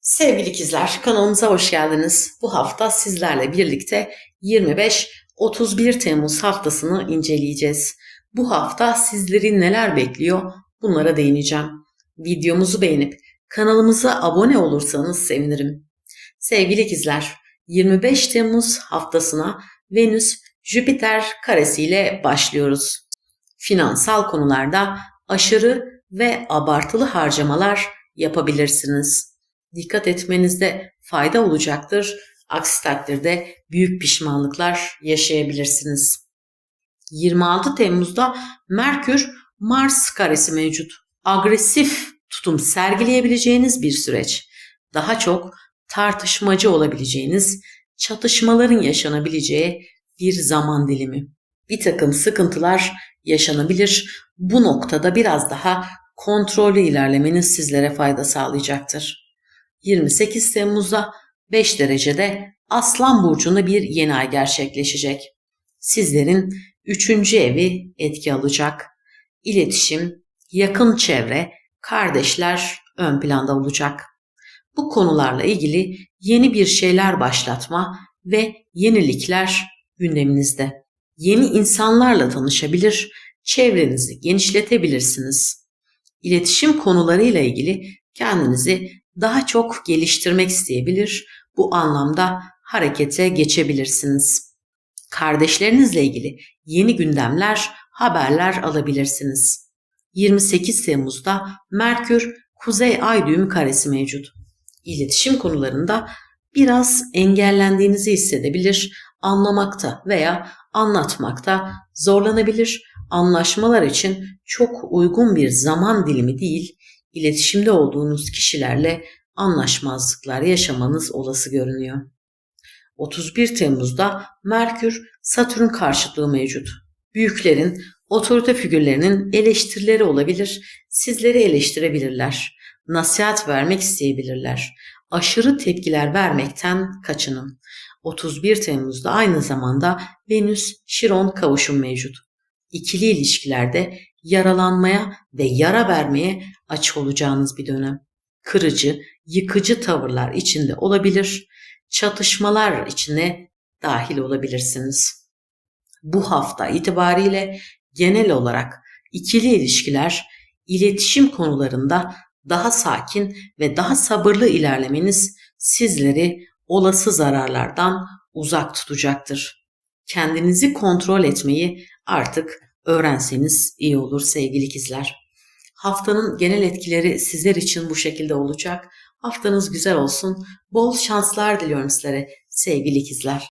Sevgili ikizler, kanalımıza hoş geldiniz. Bu hafta sizlerle birlikte 25-31 Temmuz haftasını inceleyeceğiz. Bu hafta sizleri neler bekliyor bunlara değineceğim. Videomuzu beğenip kanalımıza abone olursanız sevinirim. Sevgili ikizler, 25 Temmuz haftasına Venüs Jüpiter karesiyle başlıyoruz. Finansal konularda aşırı ve abartılı harcamalar yapabilirsiniz dikkat etmenizde fayda olacaktır. Aksi takdirde büyük pişmanlıklar yaşayabilirsiniz. 26 Temmuz'da Merkür Mars karesi mevcut. Agresif tutum sergileyebileceğiniz bir süreç. Daha çok tartışmacı olabileceğiniz, çatışmaların yaşanabileceği bir zaman dilimi. Bir takım sıkıntılar yaşanabilir. Bu noktada biraz daha kontrollü ilerlemeniz sizlere fayda sağlayacaktır. 28 Temmuz'da 5 derecede Aslan Burcu'nda bir yeni ay gerçekleşecek. Sizlerin 3. evi etki alacak. İletişim, yakın çevre, kardeşler ön planda olacak. Bu konularla ilgili yeni bir şeyler başlatma ve yenilikler gündeminizde. Yeni insanlarla tanışabilir, çevrenizi genişletebilirsiniz. İletişim konularıyla ilgili kendinizi daha çok geliştirmek isteyebilir. Bu anlamda harekete geçebilirsiniz. Kardeşlerinizle ilgili yeni gündemler, haberler alabilirsiniz. 28 Temmuz'da Merkür Kuzey Ay düğüm karesi mevcut. İletişim konularında biraz engellendiğinizi hissedebilir, anlamakta veya anlatmakta zorlanabilir. Anlaşmalar için çok uygun bir zaman dilimi değil, iletişimde olduğunuz kişilerle anlaşmazlıklar yaşamanız olası görünüyor. 31 Temmuz'da Merkür Satürn karşıtlığı mevcut. Büyüklerin, otorite figürlerinin eleştirileri olabilir, sizleri eleştirebilirler, nasihat vermek isteyebilirler. Aşırı tepkiler vermekten kaçının. 31 Temmuz'da aynı zamanda Venüs Şiron kavuşum mevcut. İkili ilişkilerde yaralanmaya ve yara vermeye açık olacağınız bir dönem. Kırıcı, yıkıcı tavırlar içinde olabilir, çatışmalar içine dahil olabilirsiniz. Bu hafta itibariyle genel olarak ikili ilişkiler, iletişim konularında daha sakin ve daha sabırlı ilerlemeniz sizleri olası zararlardan uzak tutacaktır. Kendinizi kontrol etmeyi artık öğrenseniz iyi olur sevgili ikizler. Haftanın genel etkileri sizler için bu şekilde olacak. Haftanız güzel olsun. Bol şanslar diliyorum sizlere sevgili ikizler.